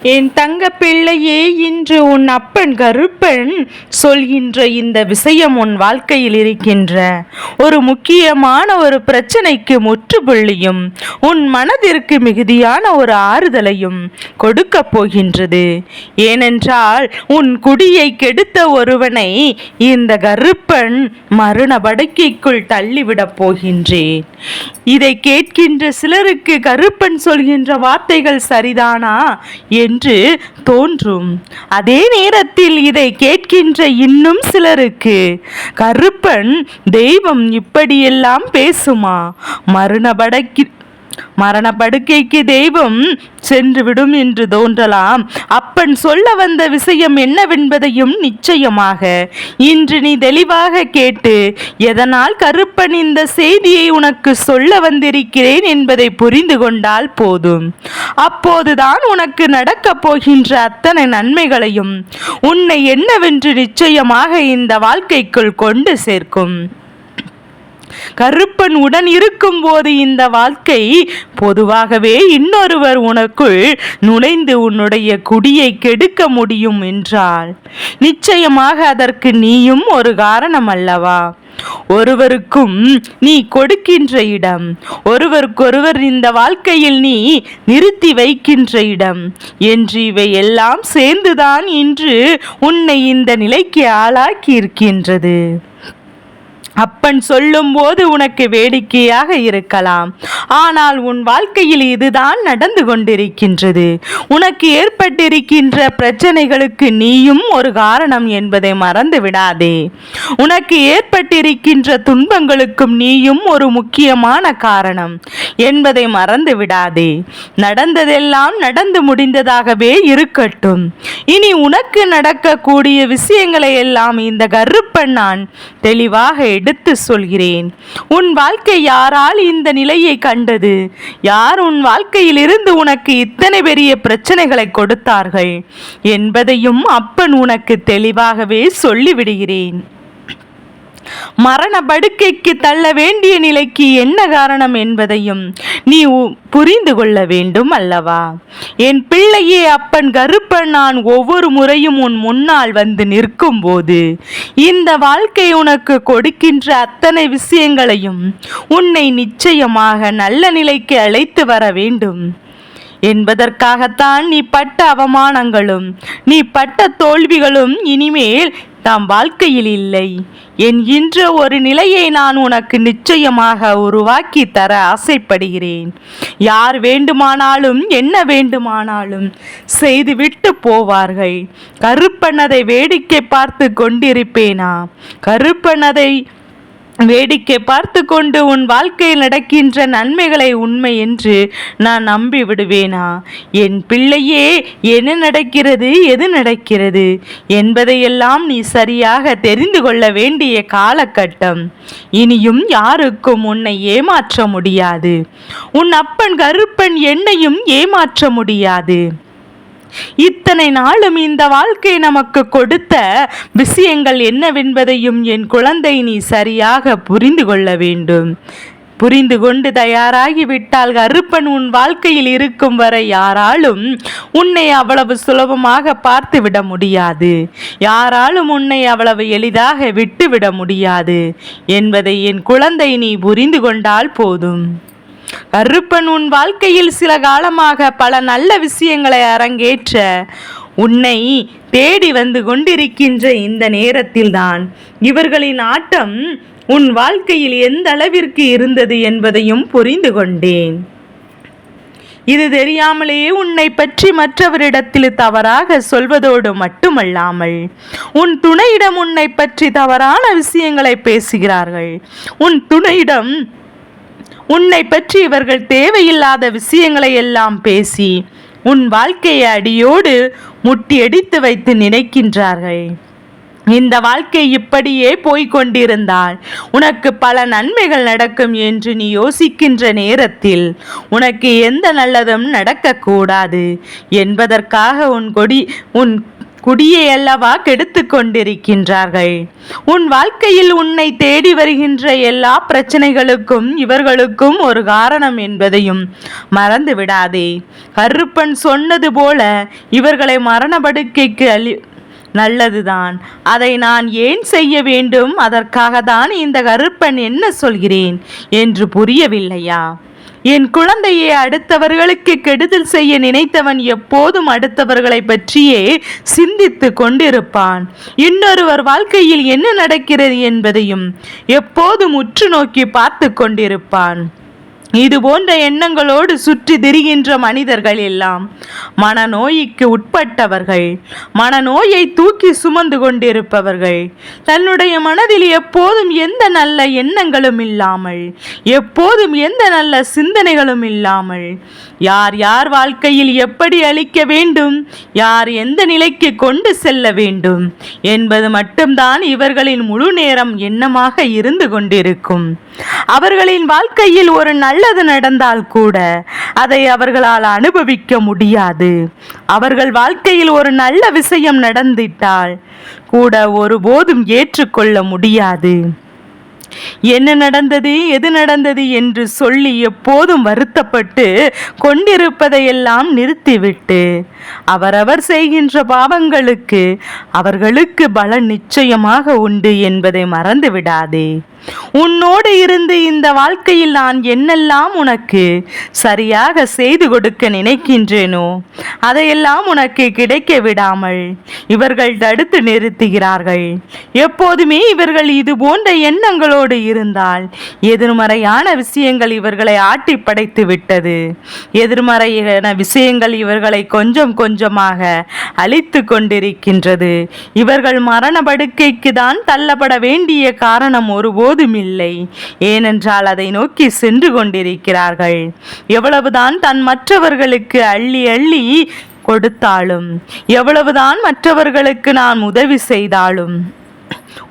என் தங்க பிள்ளையே இன்று உன் அப்பன் கருப்பன் சொல்கின்ற இந்த விஷயம் உன் வாழ்க்கையில் இருக்கின்ற. ஒரு முக்கியமான ஒரு பிரச்சனைக்கு முற்றுப்புள்ளியும் உன் மனதிற்கு மிகுதியான ஒரு ஆறுதலையும் கொடுக்க போகின்றது. ஏனென்றால் உன் குடியை கெடுத்த ஒருவனை இந்த கருப்பன் மரண படுக்கைக்குள் தள்ளிவிடப் போகின்றேன் இதை கேட்கின்ற சிலருக்கு கருப்பன் சொல்கின்ற வார்த்தைகள் சரிதானா என்று தோன்றும். அதே நேரத்தில் இதை கேட்கின்ற இன்னும் சிலருக்கு கருப்பன் தெய்வம் இப்படியெல்லாம் பேசுமா? மரண மரணப்படுக்கைக்கு தெய்வம் சென்றுவிடும் என்று தோன்றலாம். அப்பன் சொல்ல வந்த விஷயம் என்னவென்பதையும் நிச்சயமாக இன்று நீ தெளிவாக கேட்டு எதனால் கருப்பன் இந்த செய்தியை உனக்கு சொல்ல வந்திருக்கிறேன் என்பதை புரிந்து கொண்டால் போதும். அப்போதுதான் உனக்கு நடக்கப் போகின்ற அத்தனை நன்மைகளையும் உன்னை என்னவென்று நிச்சயமாக இந்த வாழ்க்கைக்குள் கொண்டு சேர்க்கும். கருப்பன் உடன் இருக்கும்போது இந்த வாழ்க்கை பொதுவாகவே இன்னொருவர் உனக்குள் நுழைந்து உன்னுடைய குடியை கெடுக்க முடியும் என்றால் நிச்சயமாக அதற்கு நீயும் ஒரு காரணம் அல்லவா? ஒருவருக்கும் நீ கொடுக்கின்ற இடம் ஒருவருக்கொருவர் இந்த வாழ்க்கையில் நீ நிறுத்தி வைக்கின்ற இடம் என்று இவை எல்லாம் சேர்ந்துதான் இன்று உன்னை இந்த நிலைக்கு ஆளாக்கி இருக்கின்றது அப்பன் சொல்லும்போது உனக்கு வேடிக்கையாக இருக்கலாம். ஆனால் உன் வாழ்க்கையில் இதுதான் நடந்து கொண்டிருக்கின்றது. உனக்கு ஏற்பட்டிருக்கின்ற பிரச்சனைகளுக்கு நீயும் ஒரு காரணம் என்பதை மறந்து விடாதே. உனக்கு ஏற்பட்டிருக்கின்ற துன்பங்களுக்கும் நீயும் ஒரு முக்கியமான காரணம் என்பதை மறந்து விடாதே. நடந்ததெல்லாம் நடந்து முடிந்ததாகவே இருக்கட்டும். இனி உனக்கு நடக்கக்கூடிய விஷயங்களை எல்லாம் இந்த கருப்பன் நான் தெளிவாக எடுத்து சொல்கிறேன். உன் வாழ்க்கை யாரால் இந்த நிலையை கண்டது? யார் உன் வாழ்க்கையில் இருந்து உனக்கு இத்தனை பெரிய பிரச்சனைகளை கொடுத்தார்கள்? என்பதையும் அப்பன் உனக்கு தெளிவாகவே சொல்லிவிடுகிறேன். மரண படுக்கைக்கு தள்ள வேண்டிய நிலைக்கு என்ன காரணம் என்பதையும் நீ உ- புரிந்து கொள்ள வேண்டும் அல்லவா? என் பிள்ளையே அப்பன் கருப்பன் நான் ஒவ்வொரு முறையும் உன் முன்னால் வந்து நிற்கும் போது இந்த வாழ்க்கை உனக்கு கொடுக்கின்ற அத்தனை விஷயங்களையும் உன்னை நிச்சயமாக நல்ல நிலைக்கு அழைத்து வர வேண்டும். என்பதற்காகத்தான் நீ பட்ட அவமானங்களும் நீ பட்ட தோல்விகளும் இனிமேல் தாம் வாழ்க்கையில் இல்லை. என்கின்ற ஒரு நிலையை நான் உனக்கு நிச்சயமாக உருவாக்கி தர ஆசைப்படுகிறேன். யார் வேண்டுமானாலும் என்ன வேண்டுமானாலும் செய்துவிட்டு போவார்கள். கருப்பனதை வேடிக்கை பார்த்து கொண்டிருப்பேனா? கருப்பனதை வேடிக்கை பார்த்து கொண்டு உன் வாழ்க்கையில் நடக்கின்ற நன்மைகளை உண்மை என்று நான் நம்பி விடுவேனா? என் பிள்ளையே என்ன நடக்கிறது? எது நடக்கிறது? என்பதையெல்லாம் நீ சரியாக தெரிந்து கொள்ள வேண்டிய காலகட்டம். இனியும் யாருக்கும் உன்னை ஏமாற்ற முடியாது. உன் அப்பன் கருப்பன் என்னையும் ஏமாற்ற முடியாது. இத்தனை நாளும் இந்த வாழ்க்கை நமக்கு கொடுத்த விஷயங்கள் என்னவென்பதையும் என் குழந்தை நீ சரியாக புரிந்து கொள்ள வேண்டும். புரிந்து கொண்டு தயாராகிவிட்டால் கருப்பன் உன் வாழ்க்கையில் இருக்கும் வரை யாராலும் உன்னை அவ்வளவு சுலபமாக பார்த்துவிட முடியாது. யாராலும் உன்னை அவ்வளவு எளிதாக விட்டுவிட முடியாது என்பதை என் குழந்தை நீ புரிந்து கொண்டால் போதும். கருப்பன் உன் வாழ்க்கையில் சில காலமாக பல நல்ல விஷயங்களை அரங்கேற்ற உன்னை தேடி வந்து கொண்டிருக்கின்ற இந்த நேரத்தில்தான். இவர்களின் ஆட்டம் உன் வாழ்க்கையில் எந்த அளவிற்கு இருந்தது என்பதையும் புரிந்து கொண்டேன். இது தெரியாமலேயே உன்னை பற்றி மற்றவரிடத்தில் தவறாக சொல்வதோடு மட்டுமல்லாமல் உன் துணையிடம் உன்னை பற்றி தவறான விஷயங்களை பேசுகிறார்கள். உன் துணையிடம் உன்னை பற்றி இவர்கள் தேவையில்லாத விஷயங்களை எல்லாம் பேசி உன் வாழ்க்கையை அடியோடு முட்டியடித்து வைத்து நினைக்கின்றார்கள். இந்த வாழ்க்கை இப்படியே போய்க் கொண்டிருந்தால் உனக்கு பல நன்மைகள் நடக்கும் என்று நீ யோசிக்கின்ற நேரத்தில் உனக்கு எந்த நல்லதும் நடக்கக்கூடாது என்பதற்காக உன் கொடி உன் குடியை அல்லவா கெடுத்து கொண்டிருக்கின்றார்கள் உன் வாழ்க்கையில் உன்னை தேடி வருகின்ற எல்லா பிரச்சனைகளுக்கும் இவர்களுக்கும் ஒரு காரணம் என்பதையும் மறந்து விடாதே. கருப்பன் சொன்னது போல இவர்களை மரண படுக்கைக்கு அழி நல்லதுதான். அதை நான் ஏன் செய்ய வேண்டும்? அதற்காக தான் இந்த கருப்பன் என்ன சொல்கிறேன்? என்று புரியவில்லையா? என் குழந்தையை அடுத்தவர்களுக்கு கெடுதல் செய்ய நினைத்தவன் எப்போதும் அடுத்தவர்களை பற்றியே சிந்தித்து கொண்டிருப்பான். இன்னொருவர் வாழ்க்கையில் என்ன நடக்கிறது என்பதையும் எப்போதும் உற்று நோக்கி பார்த்து கொண்டிருப்பான். இது போன்ற எண்ணங்களோடு சுற்றி திரிகின்ற மனிதர்கள் எல்லாம் மனநோய்க்கு உட்பட்டவர்கள் மனநோயை தூக்கி சுமந்து கொண்டிருப்பவர்கள். தன்னுடைய மனதில் எப்போதும் எந்த நல்ல எண்ணங்களும் இல்லாமல் எப்போதும் எந்த நல்ல சிந்தனைகளும் இல்லாமல் யார் யார் வாழ்க்கையில் எப்படி அளிக்க வேண்டும் யார் எந்த நிலைக்கு கொண்டு செல்ல வேண்டும் என்பது மட்டும்தான் இவர்களின் முழு நேரம் எண்ணமாக இருந்து கொண்டிருக்கும். அவர்களின் வாழ்க்கையில் ஒரு நல்லது நடந்தால் கூட அதை அவர்களால் அனுபவிக்க முடியாது. அவர்கள் வாழ்க்கையில் ஒரு நல்ல விஷயம் நடந்திட்டால் கூட ஒருபோதும் ஏற்றுக்கொள்ள முடியாது. என்ன நடந்தது எது நடந்தது என்று சொல்லி எப்போதும் வருத்தப்பட்டு கொண்டிருப்பதையெல்லாம் நிறுத்திவிட்டு அவரவர் செய்கின்ற பாவங்களுக்கு அவர்களுக்கு பலன் நிச்சயமாக உண்டு என்பதை மறந்து விடாதே உன்னோடு இருந்து இந்த வாழ்க்கையில் நான் என்னெல்லாம் உனக்கு சரியாக செய்து கொடுக்க நினைக்கின்றேனோ அதையெல்லாம் உனக்கு கிடைக்க விடாமல் இவர்கள் தடுத்து நிறுத்துகிறார்கள். எப்போதுமே இவர்கள் இது போன்ற எண்ணங்களோடு இருந்தால் எதிர்மறையான விஷயங்கள் இவர்களை ஆட்டி படைத்து விட்டது. எதிர்மறையான விஷயங்கள் இவர்களை கொஞ்சம் கொஞ்சமாக அழித்து கொண்டிருக்கின்றது. இவர்கள் மரண படுக்கைக்கு தான் தள்ளப்பட வேண்டிய காரணம் ஒருபோது போதுமில்லை. ஏனென்றால் அதை நோக்கி சென்று கொண்டிருக்கிறார்கள். எவ்வளவுதான் தன் மற்றவர்களுக்கு அள்ளி அள்ளி கொடுத்தாலும் எவ்வளவுதான் மற்றவர்களுக்கு நாம் உதவி செய்தாலும்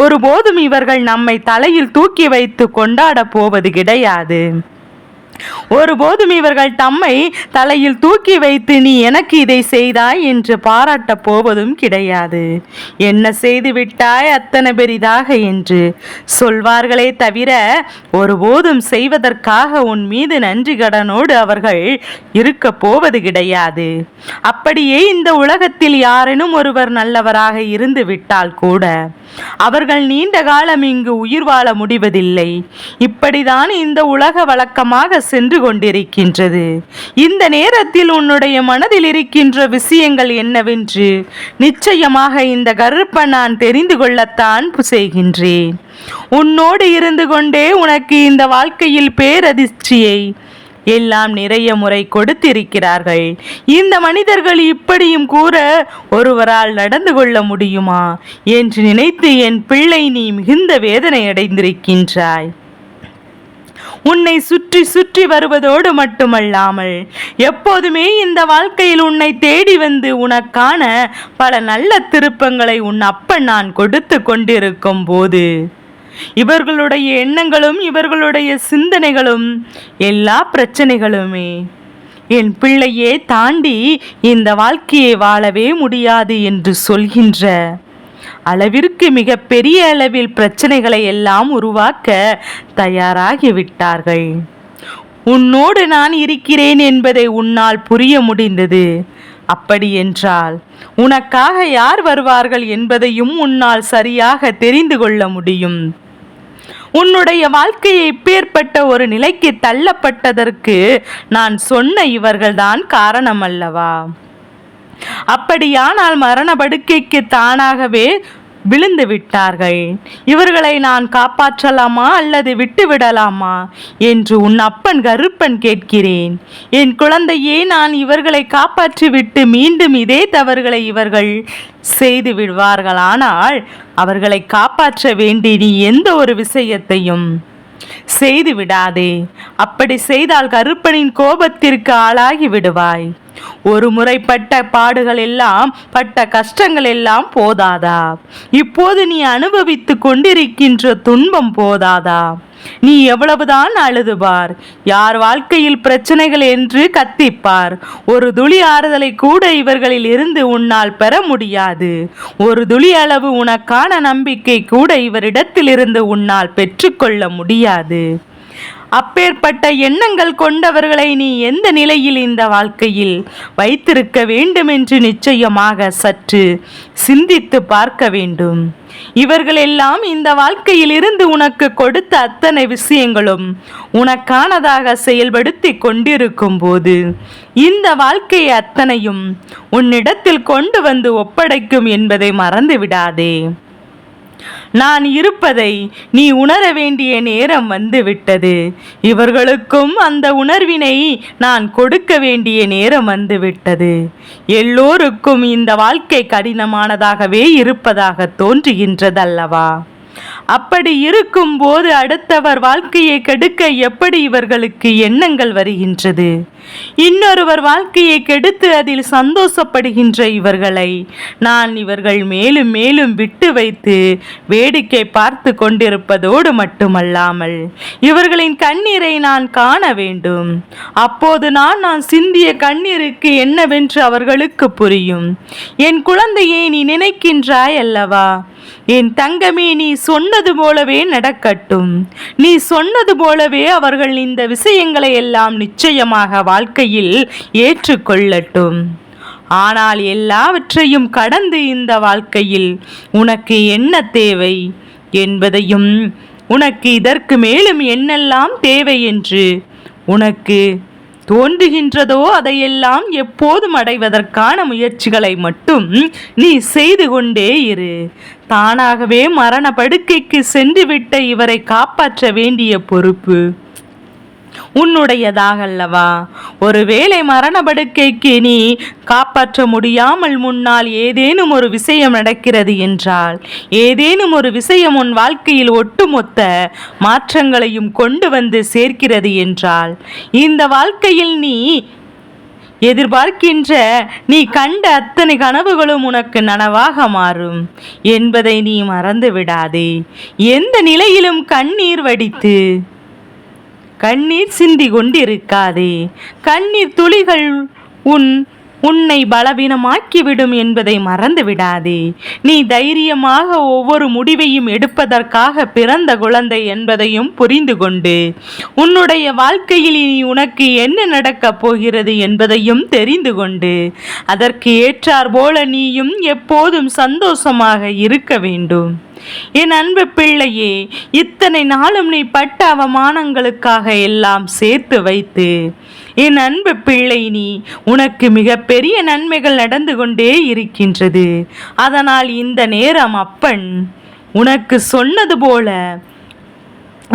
ஒருபோதும் இவர்கள் நம்மை தலையில் தூக்கி வைத்து கொண்டாட போவது கிடையாது. ஒருபோதும் இவர்கள் தம்மை தலையில் தூக்கி வைத்து நீ எனக்கு இதை செய்தாய் என்று பாராட்டப் போவதும் கிடையாது. என்ன செய்து விட்டாய் அத்தனை பெரிதாக? என்று சொல்வார்களே தவிர ஒருபோதும் செய்வதற்காக உன் மீது நன்றி கடனோடு அவர்கள் இருக்க போவது கிடையாது. அப்படியே இந்த உலகத்தில் யாரேனும் ஒருவர் நல்லவராக இருந்து விட்டால் கூட அவர்கள் நீண்ட காலம் இங்கு உயிர் வாழ முடிவதில்லை. இப்படிதான் இந்த உலக வழக்கமாக சென்று கொண்டிருக்கின்றது. இந்த நேரத்தில் உன்னுடைய மனதில் இருக்கின்ற விஷயங்கள் என்னவென்று நிச்சயமாக இந்த கருப்பை நான் தெரிந்து கொள்ளத்தான் செய்கின்றேன். உன்னோடு இருந்து கொண்டே உனக்கு இந்த வாழ்க்கையில் பேரதிர்ச்சியை எல்லாம் நிறைய முறை கொடுத்திருக்கிறார்கள். இந்த மனிதர்கள் இப்படியும் கூற ஒருவரால் நடந்து கொள்ள முடியுமா என்று நினைத்து என் பிள்ளை நீ மிகுந்த வேதனை அடைந்திருக்கின்றாய். உன்னை சுற்றி சுற்றி வருவதோடு மட்டுமல்லாமல் எப்போதுமே இந்த வாழ்க்கையில் உன்னை தேடி வந்து உனக்கான பல நல்ல திருப்பங்களை உன் அப்பன் நான் கொடுத்து கொண்டிருக்கும் போது இவர்களுடைய எண்ணங்களும் இவர்களுடைய சிந்தனைகளும் எல்லா பிரச்சனைகளுமே. என் பிள்ளையே தாண்டி இந்த வாழ்க்கையை வாழவே முடியாது என்று சொல்கின்ற அளவிற்கு மிக பெரிய அளவில் பிரச்சனைகளை எல்லாம் உருவாக்க தயாராகி விட்டார்கள். உன்னோடு நான் இருக்கிறேன் என்பதை உன்னால் புரிய முடிந்தது. அப்படி என்றால் உனக்காக யார் வருவார்கள் என்பதையும் உன்னால் சரியாக தெரிந்து கொள்ள முடியும். உன்னுடைய வாழ்க்கையை பேர்பட்ட ஒரு நிலைக்கு தள்ளப்பட்டதற்கு நான் சொன்ன இவர்கள்தான் காரணம் அல்லவா அப்படியானால் மரண படுக்கைக்கு தானாகவே விழுந்து விட்டார்கள். இவர்களை நான் காப்பாற்றலாமா அல்லது விட்டு விடலாமா என்று உன் அப்பன் கருப்பன் கேட்கிறேன். என் குழந்தையே நான் இவர்களை காப்பாற்றி விட்டு மீண்டும் இதே தவறுகளை இவர்கள் செய்து விடுவார்களானால் அவர்களை காப்பாற்ற வேண்டி நீ எந்த ஒரு விஷயத்தையும் செய்து விடாதே. அப்படி செய்தால் கருப்பனின் கோபத்திற்கு ஆளாகி விடுவாய். ஒரு முறைப்பட்ட பாடுகள் எல்லாம் பட்ட கஷ்டங்கள் எல்லாம் போதாதா? இப்போது நீ அனுபவித்து கொண்டிருக்கின்ற துன்பம் போதாதா? நீ எவ்வளவுதான் அழுதுபார் யார் வாழ்க்கையில் பிரச்சனைகள் என்று கத்திப்பார். ஒரு துளி ஆறுதலை கூட இவர்களில் இருந்து உன்னால் பெற முடியாது. ஒரு துளி அளவு உனக்கான நம்பிக்கை கூட இவரிடத்திலிருந்து உன்னால் பெற்றுக்கொள்ள முடியாது. அப்பேற்பட்ட எண்ணங்கள் கொண்டவர்களை நீ எந்த நிலையில் இந்த வாழ்க்கையில் வைத்திருக்க வேண்டும் என்று நிச்சயமாக சற்று சிந்தித்து பார்க்க வேண்டும். இவர்கள் எல்லாம் இந்த வாழ்க்கையில் இருந்து உனக்கு கொடுத்த அத்தனை விஷயங்களும் உனக்கானதாக செயல்படுத்தி கொண்டிருக்கும் போது இந்த வாழ்க்கை அத்தனையும் உன்னிடத்தில் கொண்டு வந்து ஒப்படைக்கும் என்பதை மறந்து விடாதே நான் இருப்பதை நீ உணர வேண்டிய நேரம் வந்துவிட்டது. இவர்களுக்கும் அந்த உணர்வினை நான் கொடுக்க வேண்டிய நேரம் வந்துவிட்டது. எல்லோருக்கும் இந்த வாழ்க்கை கடினமானதாகவே இருப்பதாக தோன்றுகின்றதல்லவா? அப்படி இருக்கும்போது அடுத்தவர் வாழ்க்கையை கெடுக்க எப்படி இவர்களுக்கு எண்ணங்கள் வருகின்றது? இன்னொருவர் வாழ்க்கையை கெடுத்து அதில் சந்தோஷப்படுகின்ற இவர்களை நான் இவர்கள் மேலும் மேலும் விட்டு வைத்து வேடிக்கை பார்த்து கொண்டிருப்பதோடு மட்டுமல்லாமல் இவர்களின் கண்ணீரை நான் காண வேண்டும். அப்போது நான் நான் சிந்திய கண்ணீருக்கு என்னவென்று அவர்களுக்கு புரியும். என் குழந்தையை நீ நினைக்கின்றாய் அல்லவா? என் தங்கமே நீ சொன்னது போலவே நடக்கட்டும். நீ சொன்னது போலவே அவர்கள் இந்த விஷயங்களை எல்லாம் நிச்சயமாக வாழ்க்கையில் ஏற்றுக்கொள்ளட்டும். ஆனால் எல்லாவற்றையும் கடந்து இந்த வாழ்க்கையில் உனக்கு என்ன தேவை? என்பதையும் உனக்கு இதற்கு மேலும் என்னெல்லாம் தேவை என்று உனக்கு தோன்றுகின்றதோ அதையெல்லாம் எப்போதும் அடைவதற்கான முயற்சிகளை மட்டும் நீ செய்து கொண்டே இரு. தானாகவே மரண படுக்கைக்கு சென்றுவிட்ட இவரை காப்பாற்ற வேண்டிய பொறுப்பு உன்னுடையதாகல்லவா? ஒருவேளை மரண படுக்கைக்கு நீ காப்பாற்ற முடியாமல் முன்னால் ஏதேனும் ஒரு விஷயம் நடக்கிறது என்றால் ஏதேனும் ஒரு விஷயம் உன் வாழ்க்கையில் ஒட்டுமொத்த மாற்றங்களையும் கொண்டு வந்து சேர்க்கிறது என்றால் இந்த வாழ்க்கையில் நீ எதிர்பார்க்கின்ற நீ கண்ட அத்தனை கனவுகளும் உனக்கு நனவாக மாறும் என்பதை நீ மறந்து விடாதே எந்த நிலையிலும் கண்ணீர் வடித்து கண்ணீர் சிந்தி கொண்டிருக்காதே. கண்ணீர் துளிகள் உன் உன்னை பலவீனமாக்கிவிடும் என்பதை மறந்து விடாதே நீ தைரியமாக ஒவ்வொரு முடிவையும் எடுப்பதற்காக பிறந்த குழந்தை என்பதையும் புரிந்து கொண்டு உன்னுடைய வாழ்க்கையில் இனி உனக்கு என்ன நடக்கப் போகிறது என்பதையும் தெரிந்து கொண்டு அதற்கு ஏற்றார் போல நீயும் எப்போதும் சந்தோஷமாக இருக்க வேண்டும். என் அன்பு பிள்ளையே இத்தனை நாளும் நீ பட்ட அவமானங்களுக்காக எல்லாம் சேர்த்து வைத்து என் அன்பு பிள்ளை நீ உனக்கு மிகப்பெரிய நன்மைகள் நடந்து கொண்டே இருக்கின்றது. அதனால் இந்த நேரம் அப்பன். உனக்கு சொன்னது போல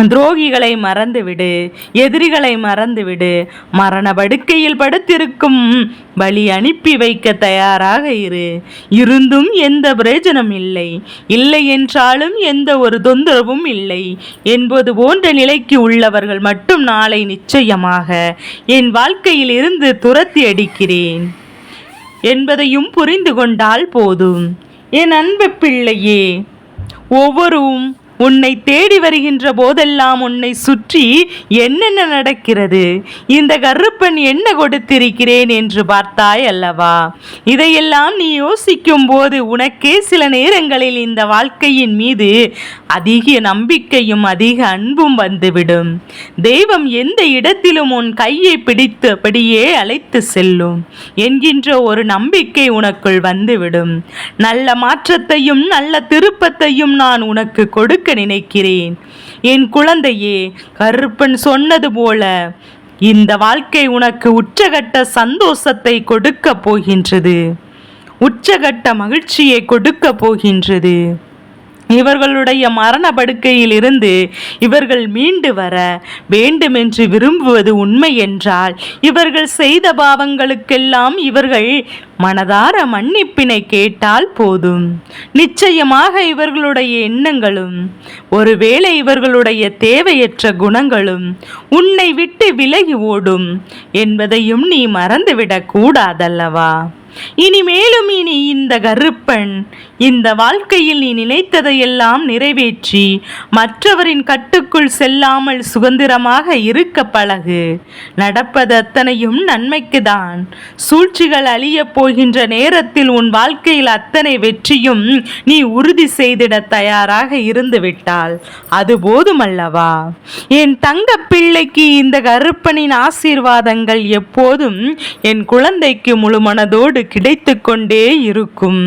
துரோகிகளை மறந்துவிடு எதிரிகளை மறந்துவிடு மரண படுக்கையில் படுத்திருக்கும் பலி அனுப்பி வைக்க தயாராக இரு. இருந்தும் எந்த பிரயோஜனம் இல்லை இல்லை என்றாலும் எந்த ஒரு தொந்தரவும் இல்லை. என்பது போன்ற நிலைக்கு உள்ளவர்கள் மட்டும் நாளை நிச்சயமாக என் வாழ்க்கையில் இருந்து துரத்தி அடிக்கிறேன். என்பதையும் புரிந்து கொண்டால் போதும். என் அன்பு பிள்ளையே ஒவ்வொரும் உன்னை தேடி வருகின்ற போதெல்லாம் உன்னை சுற்றி என்னென்ன நடக்கிறது? இந்த கருப்பன் என்ன கொடுத்திருக்கிறேன் என்று பார்த்தாய் அல்லவா? இதையெல்லாம் நீ யோசிக்கும் போது உனக்கே சில நேரங்களில் இந்த வாழ்க்கையின் மீது அதிக நம்பிக்கையும் அதிக அன்பும் வந்துவிடும். தெய்வம் எந்த இடத்திலும் உன் கையை பிடித்தபடியே அழைத்து செல்லும் என்கின்ற ஒரு நம்பிக்கை உனக்குள் வந்துவிடும். நல்ல மாற்றத்தையும் நல்ல திருப்பத்தையும் நான் உனக்கு கொடுக்க நினைக்கிறேன். என் குழந்தையே கருப்பன் சொன்னது போல இந்த வாழ்க்கை உனக்கு உச்சகட்ட சந்தோஷத்தை கொடுக்க போகின்றது. உச்சகட்ட மகிழ்ச்சியை கொடுக்க போகின்றது. இவர்களுடைய மரண படுக்கையில் இருந்து இவர்கள் மீண்டு வர வேண்டுமென்று விரும்புவது உண்மை என்றால் இவர்கள் செய்த பாவங்களுக்கெல்லாம் இவர்கள் மனதார மன்னிப்பினை கேட்டால் போதும். நிச்சயமாக இவர்களுடைய எண்ணங்களும் ஒருவேளை இவர்களுடைய தேவையற்ற குணங்களும் உன்னை விட்டு விலகி ஓடும் என்பதையும் நீ மறந்துவிடக் கூடாதல்லவா? இனிமேலும் இனி இந்த கருப்பன் இந்த வாழ்க்கையில் நீ நினைத்ததையெல்லாம் நிறைவேற்றி மற்றவரின் கட்டுக்குள் செல்லாமல் சுதந்திரமாக இருக்க பழகு. நடப்பது அத்தனையும் நன்மைக்குதான். சூழ்ச்சிகள் அழியப் போகின்ற நேரத்தில் உன் வாழ்க்கையில் அத்தனை வெற்றியும் நீ உறுதி செய்திட தயாராக இருந்துவிட்டால் அது போதுமல்லவா? என் தங்க பிள்ளைக்கு இந்த கருப்பனின் ஆசீர்வாதங்கள் எப்போதும் என் குழந்தைக்கு முழு மனதோடு கிடைத்து கொண்டே இருக்கும்.